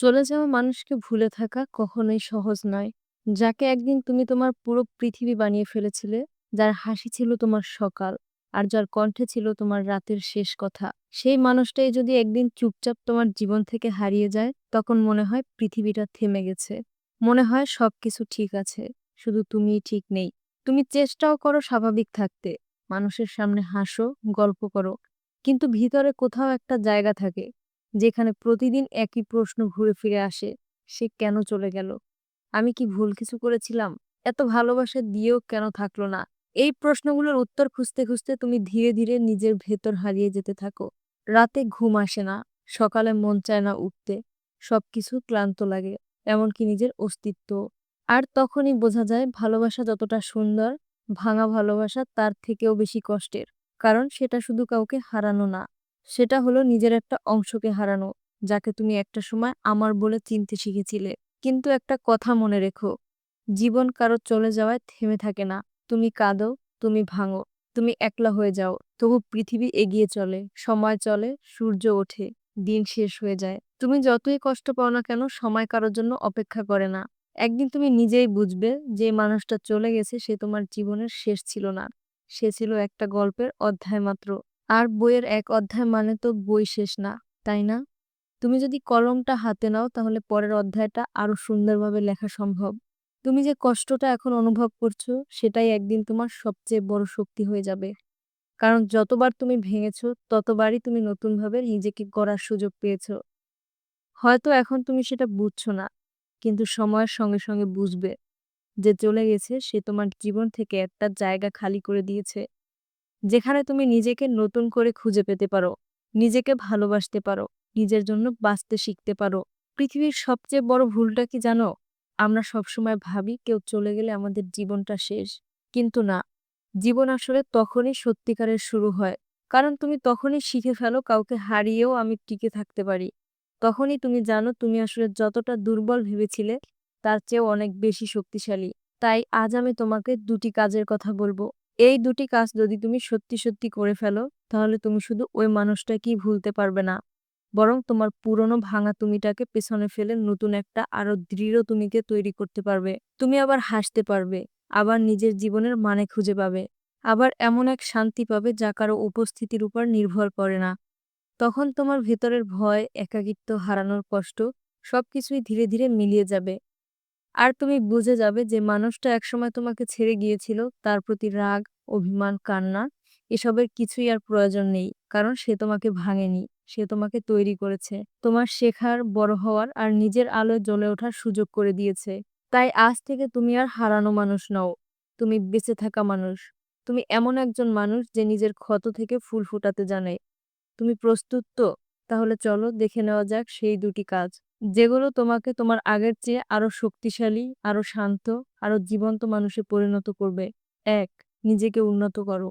চলে যাওয়া মানুষকে ভুলে থাকা কখনোই সহজ নয়। যাকে একদিন তুমি তোমার পুরো পৃথিবী বানিয়ে ফেলেছিলে, যার হাসি ছিল তোমার সকাল, আর যার কণ্ঠে ছিল তোমার রাতের শেষ কথা। সেই মানুষটাই যদি একদিন চুপচাপ তোমার জীবন থেকে হারিয়ে যায়, তখন মনে হয় পৃথিবীটা থেমে গেছে। মনে হয় সবকিছু ঠিক আছে, শুধু তুমিই ঠিক নেই। তুমি চেষ্টাও করো স্বাভাবিক থাকতে, মানুষের সামনে হাসো, গল্প করো, কিন্তু ভিতরে কোথাও একটা জায়গা থাকে যেখানে প্রতিদিন একই প্রশ্ন ঘুরে ফিরে আসে, সে কেন চলে গেল? আমি কি ভুল কিছু করেছিলাম? এত ভালোবাসা দিয়েও কেন থাকল না? এই প্রশ্নগুলোর উত্তর খুঁজতে খুঁজতে তুমি ধীরে ধীরে নিজের ভেতর হারিয়ে যেতে থাকো। রাতে ঘুম আসে না, সকালে মন চায় না উঠতে, সবকিছু ক্লান্ত লাগে, এমনকি নিজের অস্তিত্ব। আর তখনই বোঝা যায় ভালোবাসা যতটা সুন্দর, ভাঙা ভালোবাসা তার থেকেও বেশি কষ্টের। কারণ সেটা শুধু কাউকে হারানো না, সেটা হলো নিজের একটা অংশকে হারানো, যাকে তুমি একটা সময় আমার বলে চিনতে শিখেছিলে। কিন্তু একটা কথা মনে রেখো, জীবন কারও চলে যাওয়ায় থেমে থাকে না। তুমি কাঁদো, তুমি ভাঙো, তুমি একলা হয়ে যাও, তবু পৃথিবী এগিয়ে চলে, সময় চলে, সূর্য ওঠে, দিন শেষ হয়ে যায়। তুমি যতই কষ্ট পাও না কেন, সময় কারোর জন্য অপেক্ষা করে না। একদিন তুমি নিজেই বুঝবে যে মানুষটা চলে গেছে সে তোমার জীবনের শেষ ছিল না। সে ছিল একটা গল্পের অধ্যায় মাত্র। আর বইয়ের এক অধ্যায় মানে তো বই শেষ না, তাই না? তুমি যদি কলমটা হাতে নাও তাহলে পরের অধ্যায়টা আরও সুন্দরভাবে লেখা সম্ভব। তুমি যে কষ্টটা এখন অনুভব করছ সেটাই একদিন তোমার সবচেয়ে বড় শক্তি হয়ে যাবে। কারণ যতবার তুমি ভেঙেছো ততবারই তুমি নতুনভাবে নিজেকে গড়ার সুযোগ পেয়েছ। হয়তো এখন তুমি সেটা বুঝছ না, কিন্তু সময়ের সঙ্গে সঙ্গে বুঝবে যে চলে গেছে সে তোমার জীবন থেকে একটা জায়গা খালি করে দিয়েছে। যেখানে তুমি নিজেকে নতুন করে খুঁজে পেতে পারো, নিজেকে ভালোবাসতে পারো, নিজের জন্য বাঁচতে শিখতে পারো। পৃথিবীর সবচেয়ে বড় ভুলটা কি জানো? আমরা সবসময় ভাবি কেউ চলে গেলে আমাদের জীবনটা শেষ। কিন্তু না, জীবন আসলে তখনই সত্যিকারের শুরু হয়। কারণ তুমি তখনই শিখে ফেলো কাউকে হারিয়েও আমি টিকে থাকতে পারি। তখনই তুমি জানো তুমি আসলে যতটা দুর্বল ভেবেছিলে তার চেয়েও অনেক বেশি শক্তিশালী। তাই আজ আমি তোমাকে দুটি কাজের কথা বলব। এই দুটি কাজ যদি তুমি সত্যি সত্যি করে ফেলো, তাহলে তুমি শুধু ওই মানুষটাকেই ভুলতে পারবে না, বরং তোমার পুরনো ভাঙা তুমিটাকে পেছনে ফেলে নতুন একটা আরও দৃঢ় তুমিকে তৈরি করতে পারবে। তুমি আবার হাসতে পারবে, আবার নিজের জীবনের মানে খুঁজে পাবে, আবার এমন এক শান্তি পাবে যা কারও উপস্থিতির উপর নির্ভর করে না। তখন তোমার ভেতরের ভয়, একাকিত্ব, হারানোর কষ্ট সবকিছুই ধীরে ধীরে মিলিয়ে যাবে। আর তুমি বুঝে যাবে যে মানুষটা একসময় তোমাকে ছেড়ে গিয়েছিল তার প্রতি রাগ, অভিমান, কান্না এসবের কিছুই আর প্রয়োজন নেই। কারণ সে তোমাকে ভাঙেনি, সে তোমাকে তৈরি করেছে। তোমার শেখার, বড় হওয়ার আর নিজের আলোয় জ্বলে ওঠার সুযোগ করে দিয়েছে। তাই আজ থেকে তুমি আর হারানো মানুষ নও, তুমি বেঁচে থাকা মানুষ। তুমি এমন একজন মানুষ যে নিজের ক্ষত থেকে ফুল ফুটাতে জানে। তুমি প্রস্তুত তো? তাহলে চলো দেখে নেওয়া যাক সেই দুটি কাজ। যেগুলো তোমাকে তোমার আগের চেয়ে আরও শক্তিশালী, আরও শান্ত, আরও জীবন্ত মানুষে পরিণত করবে। এক, নিজেকে উন্নত করো।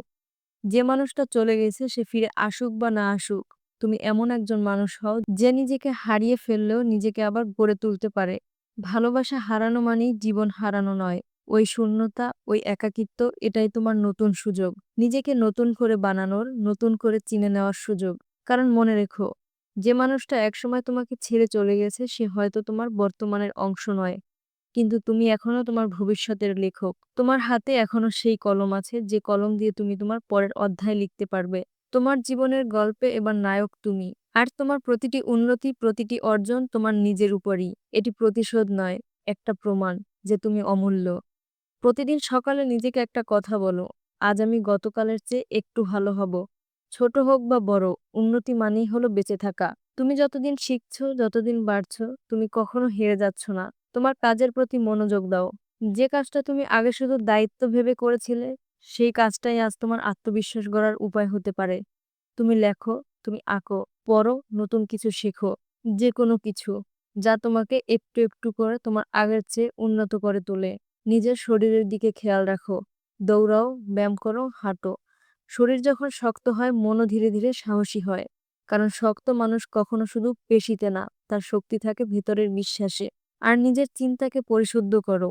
যে মানুষটা চলে গেছে সে ফিরে আসুক বা না আসুক, তুমি এমন একজন মানুষ হও যে নিজেকে হারিয়ে ফেললেও নিজেকে আবার গড়ে তুলতে পারে। ভালোবাসা হারানো মানেই জীবন হারানো নয়। ওই শূন্যতা, ওই একাকিত্ব এটাই তোমার নতুন সুযোগ। নিজেকে নতুন করে বানানোর, নতুন করে চিনে নেওয়ার সুযোগ। কারণ মনে রেখো, যে মানুষটা একসময় তোমাকে ছেড়ে চলে গেছে সে হয়তো তোমার বর্তমানের অংশ নয়। কিন্তু তুমি এখনও তোমার ভবিষ্যতের লেখক। তোমার হাতে এখনও সেই কলম আছে যে কলম দিয়ে তুমি তোমার পরের অধ্যায় লিখতে পারবে। তোমার জীবনের গল্পে এবার নায়ক তুমি। আর তোমার প্রতিটি উন্নতি, প্রতিটি অর্জন তোমার নিজের উপরই। এটি প্রতিশোধ নয়, একটা প্রমাণ যে তুমি অমূল্য। প্রতিদিন সকালে নিজেকে একটা কথা বলো, আজ আমি গতকালের চেয়ে একটু ভালো হব। ছোট হোক বা বড়, উন্নতি মানেই হলো বেঁচে থাকা। তুমি যতদিন শিখছো, যতদিন বাড়ছো, তুমি কখনো হেরে যাচ্ছ না। তোমার কাজের প্রতি মনোযোগ দাও। যে কাজটা তুমি আগে শুধু দায়িত্ব ভেবে করেছিলে, সেই কাজটাই আজ তোমার আত্মবিশ্বাস গড়ার উপায় হতে পারে। তুমি লেখো, তুমি আঁকো, পড়ো, নতুন কিছু শেখো। যে কোনো কিছু, যা তোমাকে একটু একটু করে তোমার আগের চেয়ে উন্নত করে তোলে। নিজের শরীরের দিকে খেয়াল রাখো। দৌড়াও, ব্যায়াম করো, হাঁটো। শরীর যখন শক্ত হয় মনও ধীরে ধীরে সাহসী হয়। কারণ শক্ত মানুষ কখনো শুধু পেশিতে না, তার শক্তি থাকে ভেতরের বিশ্বাসে। আর নিজের চিন্তাকে পরিশুদ্ধ করো।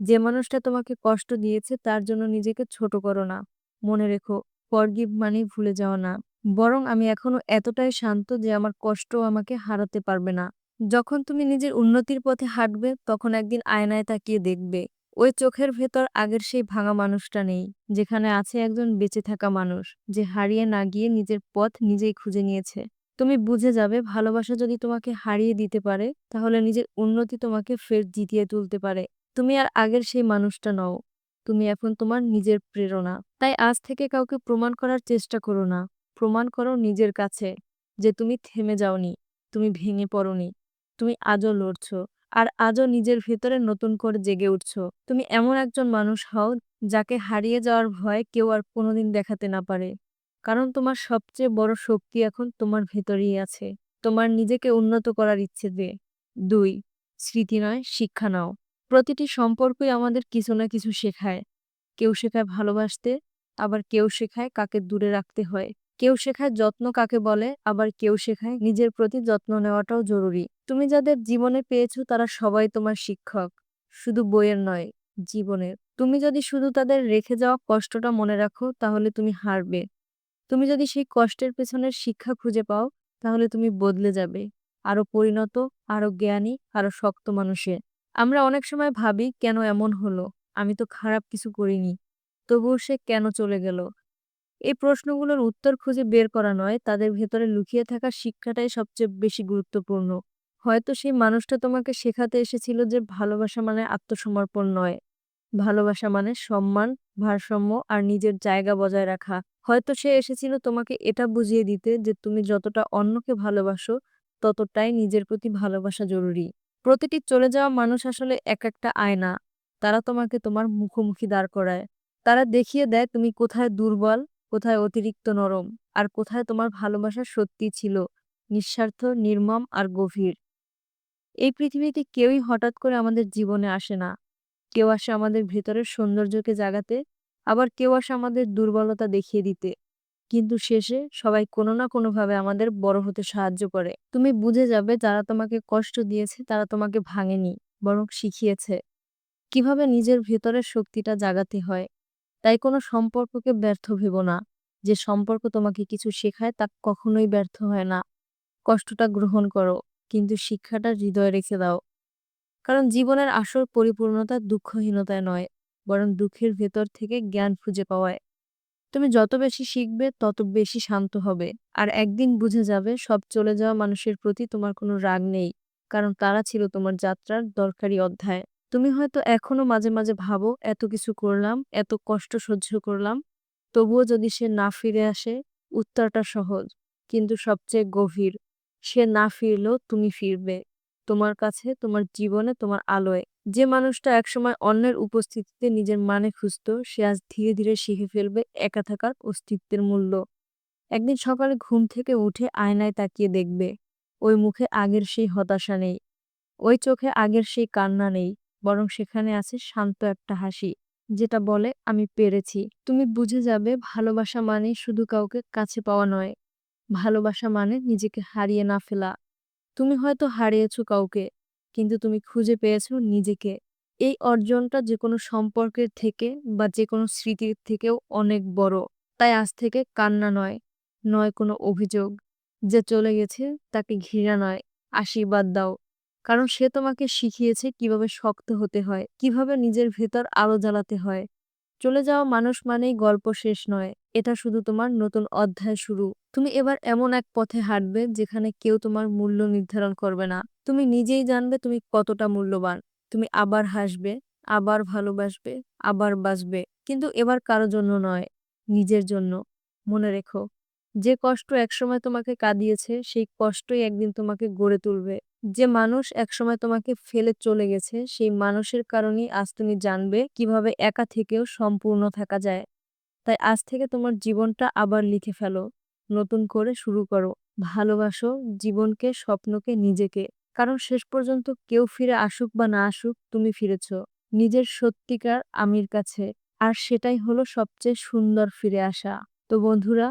যে মানুষটা তোমাকে কষ্ট দিয়েছে তার জন্য নিজেকে ছোট করো না। মনে রেখো, ফরগিভ মানেই ভুলে যাওয়া না। বরং আমি এখনও এতটাই শান্ত যে আমার কষ্ট আমাকে হারাতে পারবে না। যখন তুমি নিজের উন্নতির পথে হাঁটবে তখন একদিন আয়নায় তাকিয়ে দেখবে ওই চোখের ভেতর আগের সেই ভাঙা মানুষটা নেই, যেখানে আছে একজন বেঁচে থাকা মানুষ, যে হারিয়ে না গিয়ে নিজের পথ নিজেই খুঁজে নিয়েছে। তুমি বুঝে যাবে, ভালোবাসা যদি তোমাকে হারিয়ে দিতে পারে, তাহলে নিজের উন্নতি তোমাকে ফের জিতিয়ে তুলতে পারে। তুমি আর আগের সেই মানুষটা নও। তুমি এখন তোমার নিজের প্রেরণা। তাই আজ থেকে কাউকে প্রমাণ করার চেষ্টা করো না। প্রমাণ করো নিজের কাছে, যে তুমি থেমে যাওনি, তুমি ভেঙে পড়নি, তুমি আজও লড়ছ। আর আজও নিজের ভেতরে নতুন করে জেগে উঠছ। তুমি এমন একজন মানুষ হও, যাকে হারিয়ে যাওয়ার ভয় কেউ আর কোনোদিন দেখাতে না পারে। কারণ তোমার সবচেয়ে বড় শক্তি এখন তোমার ভেতরেই আছে। তোমার নিজেকে উন্নত করার ইচ্ছে দিয়ে দুই, স্মৃতি নয়, শিক্ষা নাও। প্রতিটি সম্পর্কই আমাদের কিছু না কিছু শেখায়। কেউ শেখায় ভালোবাসতে, আবার কেউ শেখায় কাকে দূরে রাখতে হয়। কেউ শেখায় যত্ন কাকে বলে, আবার কেউ শেখায় নিজের প্রতি যত্ন নেওয়াটাও জরুরি। তুমি যাদের জীবনে পেয়েছ তারা সবাই তোমার শিক্ষক, শুধু বইয়ের নয়, জীবনের। তুমি যদি শুধু তাদের রেখে যাওয়া কষ্টটা মনে রাখো, তাহলে তুমি হারবে। তুমি যদি সেই কষ্টের পেছনের শিক্ষা খুঁজে পাও, তাহলে তুমি বদলে যাবে। আরও পরিণত, আরও জ্ঞানী, আরও শক্ত মানুষে। আমরা অনেক সময় ভাবি, কেন এমন হলো? আমি তো খারাপ কিছু করিনি। তবুও সে কেন চলে গেল? এই প্রশ্নগুলোর উত্তর খুঁজে বের করা নয়। তাদের ভেতরে লুকিয়ে থাকা শিক্ষাটাই সবচেয়ে বেশি গুরুত্বপূর্ণ। হয়তো সেই মানুষটা তোমাকে শেখাতে এসেছিল যে ভালোবাসা মানে আত্মসমর্পণ নয়। ভালোবাসা মানে সম্মান, ভারসাম্য আর নিজের জায়গা বজায় রাখা। হয়তো সে এসেছিল তোমাকে এটা বুঝিয়ে দিতে যে তুমি যতটা অন্যকে ভালোবাসো, ততটাই নিজের প্রতি ভালোবাসা জরুরি। প্রতিটি চলে যাওয়া মানুষ আসলে এক একটা আয়না। তারা তোমাকে তোমার মুখোমুখি দাঁড় করায়। তারা দেখিয়ে দেয় তুমি কোথায় দুর্বল কোথায় অতিরিক্ত নরম? আর কোথায় তোমার ভালোবাসা সত্যি ছিল? নিঃস্বার্থ, নির্মম আর গভীর। এই পৃথিবীতে কেউই হঠাৎ করে আমাদের জীবনে আসে না। কেউ আসে আমাদের ভেতরের সৌন্দর্যকে জাগাতে, আবার কেউ আসে আমাদের দুর্বলতা দেখিয়ে দিতে। কিন্তু শেষে সবাই কোনো না কোনোভাবে আমাদের বড় হতে সাহায্য করে। তুমি বুঝে যাবে যারা তোমাকে কষ্ট দিয়েছে, তারা তোমাকে ভাঙেনি, বরং শিখিয়েছে। কীভাবে নিজের ভেতরের শক্তিটা জাগাতে হয়? তাই কোনো সম্পর্ককে ব্যর্থ ভেবো না। যে সম্পর্ক তোমাকে কিছু শেখায় তা কখনোই ব্যর্থ হয় না। কষ্টটা গ্রহণ করো, কিন্তু শিক্ষাটা হৃদয়ে রেখে দাও। কারণ জীবনের আসল পরিপূর্ণতা দুঃখহীনতায় নয়, বরং দুঃখের ভেতর থেকে জ্ঞান খুঁজে পাওয়ায়। তুমি যত বেশি শিখবে, তত বেশি শান্ত হবে। আর একদিন বুঝে যাবে, সব চলে যাওয়া মানুষের প্রতি তোমার কোনো রাগ নেই, কারণ তারা ছিল তোমার যাত্রার দরকারি অধ্যায়। তুমি হয়তো এখনও মাঝে মাঝে ভাবো, এত কিছু করলাম, এত কষ্ট সহ্য করলাম। তবুও যদি সে না ফিরে আসে, উত্তরটা সহজ, কিন্তু সবচেয়ে গভীর, সে না ফিরলেও তুমি ফিরবে। তোমার কাছে, তোমার জীবনে, তোমার আলোয়। যে মানুষটা একসময় অন্যের উপস্থিতিতে নিজের মানে খুঁজত, সে আজ ধীরে ধীরে শিখে ফেলবে একা থাকার অস্তিত্বের মূল্য। একদিন সকালে ঘুম থেকে উঠে আয়নায় তাকিয়ে দেখবে, ওই মুখে আগের সেই হতাশা নেই, ওই চোখে আগের সেই কান্না নেই। বরং সেখানে আছে শান্ত একটা হাসি, যেটা বলে, আমি পেরেছি। তুমি বুঝে যাবে, ভালোবাসা মানে শুধু কাউকে কাছে পাওয়া নয়। ভালোবাসা মানে নিজেকে হারিয়ে না ফেলা। তুমি হয়তো হারিয়েছো কাউকে, কিন্তু তুমি খুঁজে পেয়েছ নিজেকে। এই অর্জনটা যে কোনো সম্পর্কের থেকে বা যে কোনো স্মৃতির থেকেও অনেক বড়। তাই আজ থেকে কান্না নয় নয় কোনো অভিযোগ। যে চলে গেছে, তাকে ঘৃণা নয়, আশীর্বাদ দাও। কারণ সে তোমাকে শিখিয়েছে কীভাবে শক্ত হতে হয়, কীভাবে নিজের ভেতর আলো জ্বালাতে হয়। চলে যাওয়া মানুষ মানেই গল্প শেষ নয়, এটা শুধু তোমার নতুন অধ্যায় শুরু। তুমি এবার এমন এক পথে হাঁটবে যেখানে কেউ তোমার মূল্য নির্ধারণ করবে না। তুমি নিজেই জানবে তুমি কতটা মূল্যবান। তুমি আবার হাসবে, আবার ভালোবাসবে, আবার বাসবে কিন্তু এবার কারও জন্য নয়, নিজের জন্য। মনে রেখো। যে কষ্ট একসময় তোমাকে কাঁদিয়েছে, সেই কষ্টই একদিন তোমাকে গড়ে তুলবে। যে মানুষ একসময় তোমাকে ফেলে চলে গেছে, সেই মানুষের কারণেই আজ তুমি জানবে কীভাবে একা থেকেও সম্পূর্ণ থাকা যায়। তাই আজ থেকে তোমার জীবনটা আবার লিখে ফেলো, নতুন করে শুরু করো। ভালোবাসো জীবনকে, স্বপ্নকে, নিজেকে। কারণ শেষ পর্যন্ত কেউ ফিরে আসুক বা না আসুক, তুমি ফিরেছ। নিজের সত্যিকার আমির কাছে। আর সেটাই হলো সবচেয়ে সুন্দর ফিরে আসা। তো বন্ধুরা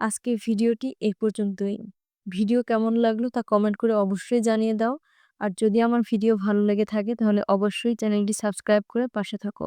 আজকে ভিডিওটি এই পর্যন্তই। ভিডিও কেমন লাগল তা কমেন্ট করে অবশ্যই জানিয়ে দাও। আর যদি আমার ভিডিও ভালো লেগে থাকে তাহলে অবশ্যই চ্যানেলটি সাবস্ক্রাইব করে পাশে থাকো।